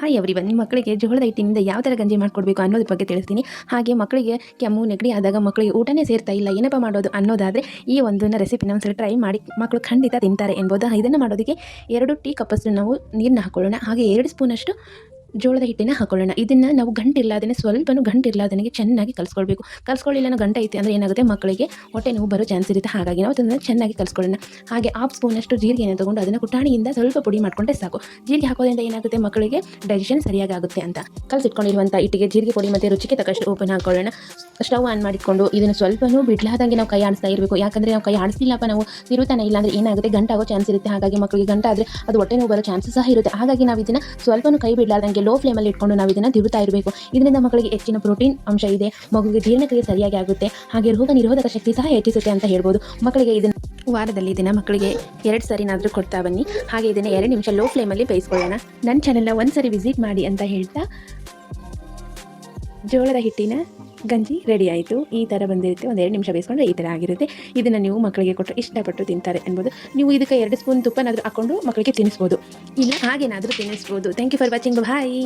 Hi every ಬನ್ನಿ ಮಕ್ಕಳಿಗೆ ಜೋಳದ ಹಿಟ್ಟಿನಿಂದ ಯಾವ ಥರ ಗಂಜಿ ಮಾಡ್ಕೊಡ್ಬೇಕು ಅನ್ನೋದ್ರ ಬಗ್ಗೆ ತಿಳಿಸ್ತೀನಿ. ಹಾಗೆ ಮಕ್ಕಳಿಗೆ ಕೆಮ್ಮು, ನೆಗಡಿ ಆದಾಗ ಮಕ್ಕಳಿಗೆ ಊಟನೇ ಸೇರ್ತಾ ಇಲ್ಲ, ಏನಪ್ಪ ಮಾಡೋದು ಅನ್ನೋದಾದರೆ ಈ ಒಂದು ರೆಸಿಪಿನ ಒಂದ್ಸಲ ಟ್ರೈ ಮಾಡಿ ಮಕ್ಕಳು ಖಂಡಿತ ತಿಂತಾರೆ ಎನ್ಬೋದು ಇದನ್ನು ಮಾಡೋದಕ್ಕೆ ಎರಡು ಟೀ ಕಪ್ಪಷ್ಟು ನಾವು ನೀರನ್ನ ಹಾಕೊಳ್ಳೋಣ. ಹಾಗೆ ಎರಡು ಸ್ಪೂನಷ್ಟು ಜೋಳದ ಹಿಟ್ಟಿನ ಹಾಕೊಳ್ಳೋಣ. ಇದನ್ನು ನಾವು ಗಂಟಿರ್ಲಾದನೆ ಸ್ವಲ್ಪನೂ ಗಂಟಿರ್ಲಾದನಿಗೆ ಚೆನ್ನಾಗಿ ಕಲಿಸ್ಕೊಳ್ಬೇಕು. ಕಲಿಸ್ಕೊಳ್ಳಿಲ್ಲ ಗಂಟ ಗಂಟೆ ಐತೆ ಅಂದರೆ ಏನಾಗುತ್ತೆ? ಮಕ್ಕಳಿಗೆ ಹೊಟ್ಟೆ ನೋವು ಬರೋ ಚಾನ್ಸ್ ಇರುತ್ತೆ. ಹಾಗಾಗಿ ನಾವು ಅದನ್ನು ಚೆನ್ನಾಗಿ ಕಲಿಸ್ಕೊಳ್ಳೋಣ. ಹಾಗೆ ಹಾಫ್ ಸ್ಪೂನಷ್ಟು ಜೀರಿಗೆನ ತೊಗೊಂಡು ಅದನ್ನು ಕುಟಾಣಿಯಿಂದ ಸ್ವಲ್ಪ ಪುಡಿ ಮಾಡ್ಕೊಂಡ್ರೆ ಸಾಕು. ಜೀರಿಗೆ ಹಾಕೋದ್ರಿಂದ ಏನಾಗುತ್ತೆ? ಮಕ್ಕಳಿಗೆ ಡೈಜೆಷನ್ ಸರಿಯಾಗಿ ಆಗುತ್ತೆ ಅಂತ. ಕಲಸಿಟ್ಕೊಂಡಿರುವಂಥ ಹಿಟ್ಟಿಗೆ ಜೀರಿಗೆ ಪುಡಿ ಮತ್ತು ರುಚಿಗೆ ತಕ್ಕಷ್ಟು ಓಪನ್ ಹಾಕೊಳ್ಳೋಣ. ಸ್ಟವ್ ಆನ್ ಮಾಡಿಕೊಂಡು ಇದನ್ನು ಸ್ವಲ್ಪನೂ ಬಿಡ್ಲಾದಂಗೆ ನಾವು ಕೈ ಆಡಿಸ್ತಾ ಇರಬೇಕು. ಯಾಕಂದರೆ ನಾವು ಕೈ ಆಡಿಸ್ಲಿಲ್ಲಪ್ಪ, ನಾವು ತಿರುತನ ಇಲ್ಲ ಅಂದರೆ ಏನಾಗುತ್ತೆ? ಗಂಟಾಗೋ ಚಾನ್ಸ್ ಇರುತ್ತೆ. ಹಾಗಾಗಿ ಮಕ್ಕಳಿಗೆ ಗಂಟಾದರೆ ಅದು ಹೊಟ್ಟೆ ನೋವು ಬರೋ ಚಾನ್ಸಸ್ ಸಹ ಇರುತ್ತೆ. ಹಾಗಾಗಿ ನಾವು ಇದನ್ನು ಸ್ವಲ್ಪನೂ ಕೈ ಬಿಡಲಾರ್ದಂಗೆ ಲೋ ಫ್ಲೇಮಲ್ಲಿ ಇಟ್ಕೊಂಡು ನಾವು ಇದನ್ನು ತಿರುತ್ತಾ ಇರಬೇಕು. ಇದರಿಂದ ಮಕ್ಕಳಿಗೆ ಹೆಚ್ಚಿನ ಪ್ರೋಟೀನ್ ಅಂಶ ಇದೆ. ಮಗುವಿಗೆ ಜೀರ್ಣಕ್ರಿಯೆ ಸರಿಯಾಗಿ ಆಗುತ್ತೆ. ಹಾಗೆ ರೋಗ ನಿರೋಧಕ ಶಕ್ತಿ ಸಹ ಹೆಚ್ಚಿಸುತ್ತೆ ಅಂತ ಹೇಳ್ಬೋದು. ಮಕ್ಕಳಿಗೆ ಇದನ್ನು ವಾರದಲ್ಲಿ ಇದನ್ನು ಮಕ್ಕಳಿಗೆ ಎರಡು ಸರಿನಾದರೂ ಕೊಡ್ತಾ ಬನ್ನಿ. ಹಾಗೆ ಇದನ್ನು ಎರಡು ನಿಮಿಷ ಲೋ ಫ್ಲೇಮಲ್ಲಿ ಬೇಯಿಸ್ಕೊಳ್ಳೋಣ. ನನ್ನ ಚಾನೆಲ್ನ ಒಂದು ಸರಿ ವಿಸಿಟ್ ಮಾಡಿ ಅಂತ ಹೇಳ್ತಾ ಜೋಳದ ಹಿಟ್ಟಿನ ಗಂಜಿ ರೆಡಿ ಆಯಿತು. ಈ ಥರ ಬಂದಿರುತ್ತೆ. ಒಂದು ಎರಡು ನಿಮಿಷ ಬೇಯಿಸ್ಕೊಂಡ್ರೆ ಈ ಥರ ಆಗಿರುತ್ತೆ. ಇದನ್ನು ನೀವು ಮಕ್ಕಳಿಗೆ ಕೊಟ್ಟರೆ ಇಷ್ಟಪಟ್ಟು ತಿಂತಾರೆ ಅನ್ಬೋದು. ನೀವು ಇದಕ್ಕೆ ಎರಡು ಸ್ಪೂನ್ ತುಪ್ಪನಾದರೂ ಹಾಕೊಂಡು ಮಕ್ಕಳಿಗೆ ತಿನ್ನಿಸ್ಬೋದು. ಇಲ್ಲ, ಹಾಗೇನಾದರೂ ತಿನ್ನಿಸ್ಬೋದು. Thank you for watching bye